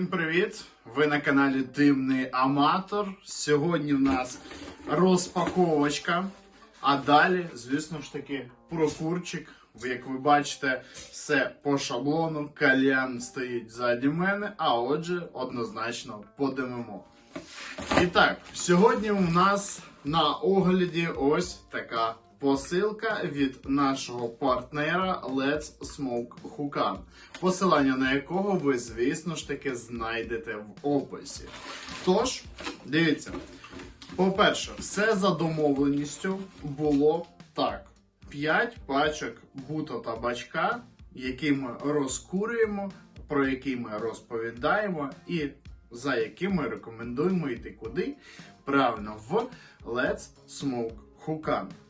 привіт! Ви на каналі Димний Аматор. Сьогодні в нас розпаковочка. А далі, звісно ж таки, прокурчик. Як ви бачите, все по шаблону. Кальян стоїть ззаді мене, а отже, однозначно подимемо. І так, сьогодні у нас на огляді ось така посилка від нашого партнера Let's Smoke Hukan, посилання на якого ви, звісно ж таки, знайдете в описі. Тож, дивіться, по-перше, все за домовленістю було так: 5 пачок буто табачка, які ми розкурюємо, про які ми розповідаємо, і за яким ми рекомендуємо йти куди? Правильно, в Let's Smoke Hukan.